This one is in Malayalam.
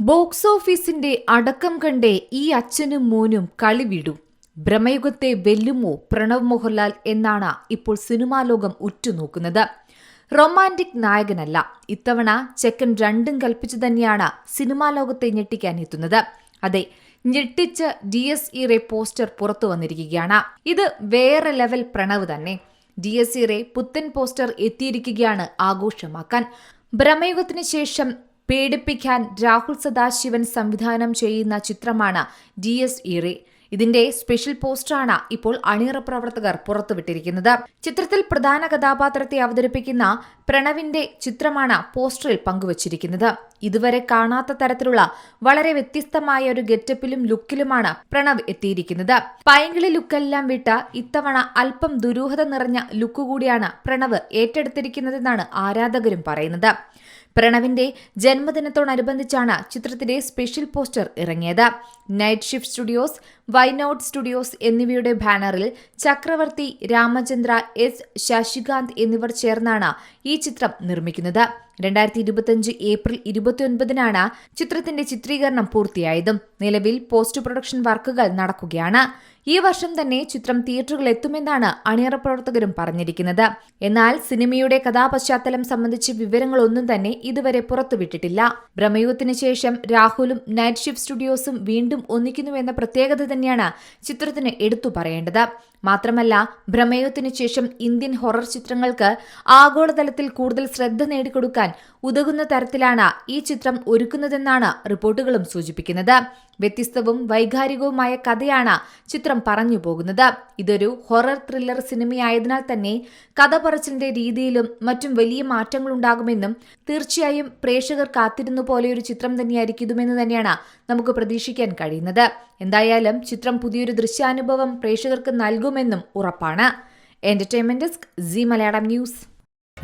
ബോക്സ് ഓഫീസിന്റെ അടക്കം കണ്ടേ ഈ അച്ഛനും മോനും കളിവിടും വിടൂ. ഭ്രമയുഗത്തെ വെല്ലുമോ പ്രണവ് മോഹൻലാൽ എന്നാണ് ഇപ്പോൾ സിനിമാ ലോകം ഉറ്റുനോക്കുന്നത്. റൊമാന്റിക് നായകനല്ല. ഇത്തവണ ചെക്കൻ രണ്ടും കൽപ്പിച്ചു തന്നെയാണ് സിനിമാ ലോകത്തെ ഞെട്ടിക്കാൻ എത്തുന്നത്. അതെ ഞെട്ടിച്ച് ഡി എസ് ഇറെ പോസ്റ്റർ പുറത്തു വന്നിരിക്കുകയാണ്. ഇത് വേറെ ലെവൽ പ്രണവ് തന്നെ. ഡി എസ് ഇറെ പുത്തൻ പോസ്റ്റർ എത്തിയിരിക്കുകയാണ് ആഘോഷമാക്കാൻ. ഭ്രമയുഗത്തിന് ശേഷം പേടിപ്പിക്കാൻ രാഹുൽ സദാശിവൻ സംവിധാനം ചെയ്യുന്ന ചിത്രമാണ് ഡി എസ് ഇറെ ഇതിന്റെ സ്പെഷ്യൽ പോസ്റ്ററാണ് ഇപ്പോൾ അണിയറ പ്രവർത്തകർ പുറത്തുവിട്ടിരിക്കുന്നത്. ചിത്രത്തിൽ പ്രധാന കഥാപാത്രത്തെ അവതരിപ്പിക്കുന്ന പ്രണവിന്റെ ചിത്രമാണ് പോസ്റ്ററിൽ പങ്കുവച്ചിരിക്കുന്നത്. ഇതുവരെ കാണാത്ത തരത്തിലുള്ള വളരെ വ്യത്യസ്തമായ ഒരു ഗെറ്റപ്പിലും ലുക്കിലുമാണ് പ്രണവ് എത്തിയിരിക്കുന്നത്. പൈങ്കിളി ലുക്കെല്ലാം വിട്ട ഇത്തവണ അല്പം ദുരൂഹത നിറഞ്ഞ ലുക്ക് കൂടിയാണ് പ്രണവ് ഏറ്റെടുത്തിരിക്കുന്നതെന്നാണ് ആരാധകരും പറയുന്നത്. പ്രണവിന്റെ ജന്മദിനത്തോടനുബന്ധിച്ചാണ് ചിത്രത്തിന്റെ സ്പെഷ്യൽ പോസ്റ്റർ ഇറങ്ങിയത്. Night shift studios Y Not studios എന്നിവയുടെ ബാനറിൽ ചക്രവർത്തി രാമചന്ദ്ര എസ് ശശികാന്ത് എന്നിവർ ചേർന്നാണ് ഈ ചിത്രം നിർമ്മിക്കുന്നത്. രണ്ടായിരത്തി ഇരുപത്തിയഞ്ച് ഏപ്രിൽ ഇരുപത്തിയൊൻപതിനാണ് ചിത്രത്തിന്റെ ചിത്രീകരണം പൂർത്തിയായതും. നിലവിൽ പോസ്റ്റ് പ്രൊഡക്ഷൻ വർക്കുകൾ നടക്കുകയാണ്. ഈ വർഷം തന്നെ ചിത്രം തിയേറ്ററുകളിൽ എത്തുമെന്നാണ് അണിയറ പ്രവർത്തകരും പറഞ്ഞിരിക്കുന്നത്. എന്നാൽ സിനിമയുടെ കഥാപശ്ചാത്തലം സംബന്ധിച്ച് വിവരങ്ങളൊന്നും തന്നെ ഇതുവരെ പുറത്തുവിട്ടിട്ടില്ല. ബ്രഹ്മയുഗത്തിന് ശേഷം രാഹുലും നൈറ്റ് ഷിഫ്റ്റ് സ്റ്റുഡിയോസും വീണ്ടും ഒന്നിക്കുന്നുവെന്ന പ്രത്യേകത തന്നെയാണ് ചിത്രത്തിന് എടുത്തു പറയേണ്ടത്. മാത്രമല്ല ഭ്രമയുഗത്തിന് ശേഷം ഇന്ത്യൻ ഹൊറർ ചിത്രങ്ങൾക്ക് ആഗോളതലത്തിൽ കൂടുതൽ ശ്രദ്ധ നേടിക്കൊടുക്കാൻ ഉതകുന്ന തരത്തിലാണ് ഈ ചിത്രം ഒരുക്കുന്നതെന്നാണ് റിപ്പോർട്ടുകളും സൂചിപ്പിക്കുന്നത്. വ്യത്യസ്തവും വൈകാരികവുമായ കഥയാണ് ചിത്രം പറഞ്ഞു പോകുന്നത്. ഇതൊരു ഹൊറർ ത്രില്ലർ സിനിമയായതിനാൽ തന്നെ കഥ പറച്ചിലിന്റെ രീതിയിലും മറ്റും വലിയ മാറ്റങ്ങളുണ്ടാകുമെന്നും തീർച്ചയായും പ്രേക്ഷകർ കാത്തിരുന്നു പോലെയൊരു ചിത്രം തന്നെയായിരിക്കും ഇതുമെന്ന് തന്നെയാണ് നമുക്ക് പ്രതീക്ഷിക്കാൻ കഴിയുന്നത്. എന്തായാലും ചിത്രം പുതിയൊരു ദൃശ്യാനുഭവം പ്രേക്ഷകർക്ക് നൽകുമെന്നും ഉറപ്പാണ്. Entertainment desk Zee Malayalam news